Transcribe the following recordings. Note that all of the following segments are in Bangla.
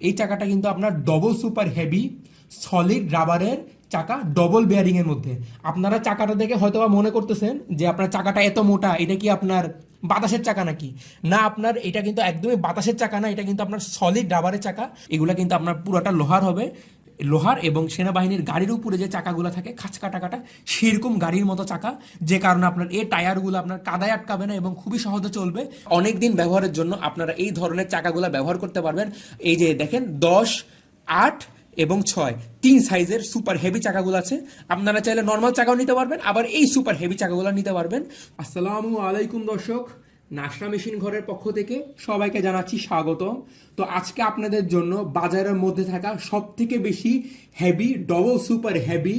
এই চাকাটা কিন্তু আপনার ডবল সুপার হেভি সলিড রাবারের চাকা ডবল বেয়ারিং এর মধ্যে। আপনারা চাকাটা দেখে হয়তো বা মনে করতেছেন যে আপনার চাকাটা এত মোটা, এটা কি আপনার বাতাসের চাকা নাকি? না, আপনার এটা কিন্তু একদমই বাতাসের চাকা না, এটা কিন্তু আপনার সলিড রাবারের চাকা। এগুলো কিন্তু আপনার পুরোটা লোহার হবে। লোহার এবং সেনাবাহিনীর গাড়ির উপরে যে চাকাগুলো থাকে খাঁচ কাটা কাটা সেরকম গাড়ির মতো চাকা, যে কারণে আপনার এই টায়ারগুলো আপনার কাদায় আটকাবে না এবং খুবই সহজে চলবে। অনেক দিন ব্যবহারের জন্য আপনারা এই ধরনের চাকাগুলো ব্যবহার করতে পারবেন। এই যে দেখেন, দশ, আট এবং ছয়, তিন সাইজের সুপার হেভি চাকাগুলো আছে। আপনারা চাইলে নর্মাল চাকাও নিতে পারবেন, আবার এই সুপার হেভি চাকাগুলো নিতে পারবেন। আসসালামু আলাইকুম দর্শক। নাশরা মেশিন ঘরের পক্ষ থেকে সবাইকে জানাচ্ছি স্বাগত তো আজকে আপনাদের জন্য বাজারের মধ্যে থাকা সব থেকে বেশি heavy double super heavy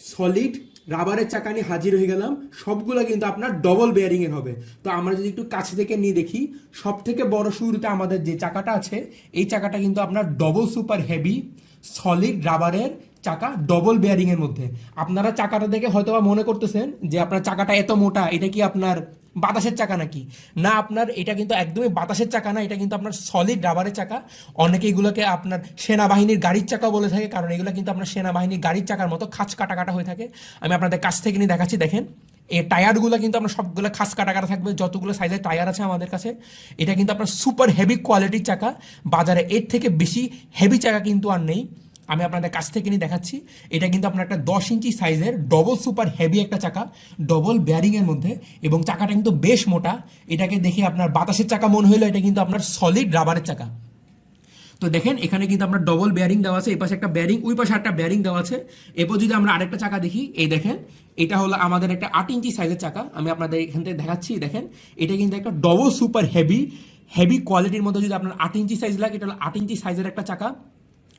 solid রাবারের চাকা নিয়ে হাজির হয়ে গেলাম। সবগুলো কিন্তু আপনার ডবল বেয়ারিং এর হবে। তো আমরা যদি একটু কাছে থেকে নিয়ে দেখি সব থেকে বড় শুরুতে আমাদের যে চাকাটা আছে, এই চাকাটা কিন্তু আপনার ডবল সুপার হেভি সলিড রাবারের চাকা ডবল বেয়ারিং এর মধ্যে। আপনারা চাকাটা দেখে হয়তো মনে করতেছেন যে আপনার চাকাটা এত মোটা, এটা কি আপনার বাতাসের চাকা নাকি? না, আপনার এটা কিন্তু একদমই বাতাসের চাকা না, এটা কিন্তু আপনার সলিড রাবারের চাকা। অনেকে এগুলোকে আপনার সেনাবাহিনীর গাড়ির চাকা বলে থাকে, কারণ এগুলো কিন্তু আপনার সেনাবাহিনীর গাড়ির চাকার মতো খাঁচ কাটা কাটা হয়ে থাকে। আমি আপনাদের কাছ থেকে নিয়ে দেখাচ্ছি, দেখেন। এই টায়ারগুলো কিন্তু আপনার সবগুলো খাস কাটা কাটা থাকবে, যতগুলো সাইজের টায়ার আছে আমাদের কাছে। এটা কিন্তু আপনার সুপার হেভি কোয়ালিটির চাকা। বাজারে এর থেকে বেশি হেভি চাকা কিন্তু আর নেই। আমি আপনাদের কাছ থেকে নিয়ে দেখাচ্ছি। এটা কিন্তু আপনার একটা দশ ইঞ্চি সাইজের ডবল সুপার হেভি একটা চাকা ডবল বেয়ারিংয়ের মধ্যে, এবং চাকাটা কিন্তু বেশ মোটা। এটাকে দেখে আপনার বাতাসের চাকা মনে হলো এটা কিন্তু আপনার সলিড রাবারের চাকা। তো দেখেন, এখানে কিন্তু আপনার ডবল বেয়ারিং দেওয়া আছে, এই পাশে একটা ব্যারিং ওই পাশে একটা ব্যারিং দেওয়া আছে। এরপর যদি আমরা আরেকটা চাকা দেখি, এই দেখেন, এটা হলো আমাদের একটা আট ইঞ্চি সাইজের চাকা। আমি আপনাদের এখান থেকে দেখাচ্ছি দেখেন, এটা কিন্তু একটা ডবল সুপার হেভি হেভি কোয়ালিটির মধ্যে যদি আপনার আট ইঞ্চি সাইজ লাগে, এটা হলো আট ইঞ্চি সাইজের একটা চাকা।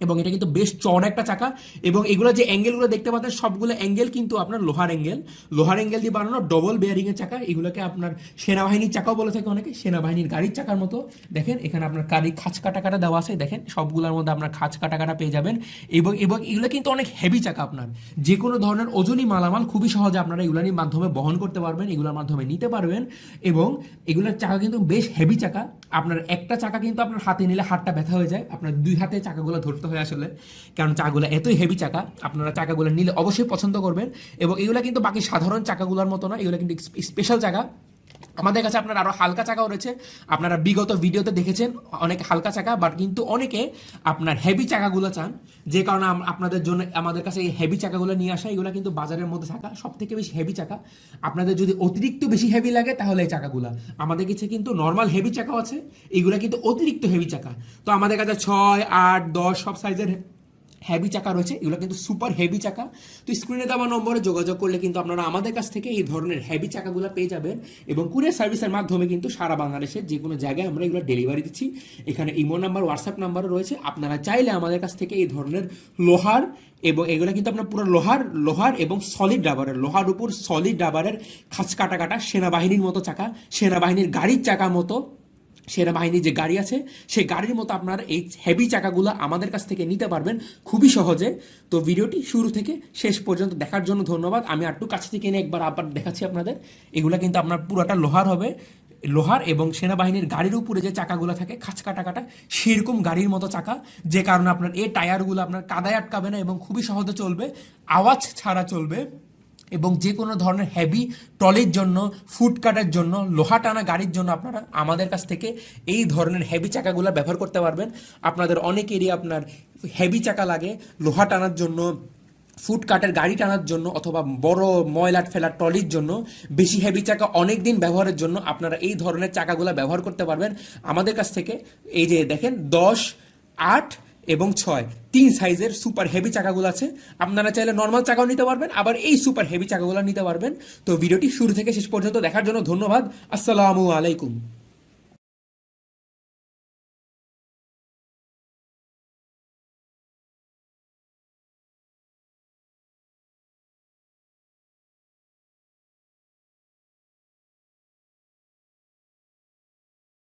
এবং এটা কিন্তু বেশ চড়া একটা চাকা এবং এগুলো যে অ্যাঙ্গেলগুলো দেখতে পাচ্ছেন, সবগুলো অ্যাঙ্গেল কিন্তু আপনার লোহার অ্যাঙ্গেল। লোহার অ্যাঙ্গেল দিয়ে বানানো ডবল বেয়ারিং এর চাকা, এগুলোকে আপনার সেনাবাহিনীর চাকাও বলে থাকে অনেকে, সেনাবাহিনীর গাড়ির চাকার মতো। দেখেন, এখানে আপনার গাড়ি খাঁচ কাটা কাটা দেওয়া আছে, দেখেন, সবগুলোর মধ্যে আপনার খাঁচ কাটা কাটা পেয়ে যাবেন। এবং এবং এগুলো কিন্তু অনেক হেভি চাকা আপনার। যে কোনো ধরনের ওজনই মালামাল খুবই সহজে আপনারা এগুলোর মাধ্যমে বহন করতে পারবেন, এগুলোর মাধ্যমে নিতে পারবেন। এবং এগুলোর চাকা কিন্তু বেশ হেভি চাকা। আপনার একটা চাকা কিন্তু আপনার হাতে নিলে হাতটা ব্যথা হয়ে যায়, আপনার দুই হাতে চাকাগুলো ধরতে হয়। আসলে। কারণ চাগুলো এতই হেভি চাকা, আপনারা চাকাগুলো নিলে অবশ্যই পছন্দ করবেন। এবং এগুলো কিন্তু বাকি সাধারণ চাকাগুলোর মতো না, এগুলো কিন্তু স্পেশাল চাকা। আমাদের কাছে আপনার আরও হালকা চাকাও রয়েছে। আপনারা বিগত ভিডিওতে দেখেছেন অনেক হালকা চাকা বাট কিন্তু অনেকে আপনার হেভি চাকাগুলো চান। যে কারণে আপনাদের জন্য আমাদের কাছে এই হেভি চাকাগুলো নিয়ে আসা, এগুলো কিন্তু বাজারের মধ্যে থাকা সব থেকে বেশি হেভি চাকা। আপনাদের যদি অতিরিক্ত বেশি হেভি লাগে, তাহলে এই চাকাগুলো। আমাদের কাছে কিন্তু নর্মাল হেভি চাকাও আছে, এগুলো কিন্তু অতিরিক্ত হেভি চাকা। তো আমাদের কাছে ছয়, আট, দশ, সব সাইজের হেভি চাকা রয়েছে, এগুলো কিন্তু সুপার হেভি চাকা। তো স্ক্রিনে দেওয়া নম্বরে যোগাযোগ করলে কিন্তু আপনারা আমাদের কাছ থেকে এই ধরনের হেভি চাকাগুলো পেয়ে যাবেন এবং কুরিয়ার সার্ভিসের মাধ্যমে কিন্তু সারা বাংলাদেশের যে কোনো জায়গায় আমরা এগুলো ডেলিভারি দিচ্ছি। এখানে ইমো নাম্বার হোয়াটসঅ্যাপ নাম্বারও রয়েছে। আপনারা চাইলে আমাদের কাছ থেকে এই ধরনের লোহার এবং এগুলো কিন্তু আপনার পুরো লোহার লোহার এবং সলিড রাবারের লোহার উপর সলিড রাবারের খাঁচ কাটা কাটা সেনাবাহিনীর মতো চাকা, সেনাবাহিনীর গাড়ির চাকা মতো সেনাবাহিনীর যে গাড়ি আছে, সেই গাড়ির মতো আপনার এই হেভি চাকাগুলো আমাদের কাছ থেকে নিতে পারবেন খুবই সহজে। তো ভিডিওটি শুরু থেকে শেষ পর্যন্ত দেখার জন্য ধন্যবাদ। আমি আরটু কাছ থেকে এনে একবার আবার দেখাচ্ছি আপনাদের। এগুলো কিন্তু আপনার পুরোটা লোহার হবে। লোহার এবং সেনাবাহিনীর গাড়ির উপরে যে চাকাগুলো থাকে, খাঁচ কাটা কাটা, সেরকম গাড়ির মতো চাকা, যে কারণে আপনার এই টায়ারগুলো আপনার কাদায় আটকাবে না এবং খুবই সহজে চলবে। আওয়াজ ছাড়া চলবে। এবং যে কোনো ধরনের হেভি ট্রলির জন্য ফুড কাটার জন্য, লোহা টানা গাড়ির জন্য আপনারা আমাদের কাছ থেকে এই ধরনের হেভি চাকাগুলো ব্যবহার করতে পারবেন। আপনাদের অনেকেরই আপনার হেভি চাকা লাগে, লোহা টানার জন্য ফুড কাটের গাড়ি টানার জন্য অথবা বড় ময়লাট ফেলার ট্রলির জন্য বেশি হেভি চাকা অনেক দিন ব্যবহারের জন্য আপনারা এই ধরনের চাকাগুলো ব্যবহার করতে পারবেন। আমাদের কাছ থেকে এই যে দেখেন, দশ, আট এবং ছয়, তিন সাইজের সুপার হেভি চাকাগুলো আছে। আপনারা চাইলে নর্মাল চাকাও নিতে পারবেন, আবার এই সুপার হেভি চাকাগুলো নিতে পারবেন। তো ভিডিওটি শুরু থেকে শেষ পর্যন্ত দেখার জন্য ধন্যবাদ। আসসালামু আলাইকুম।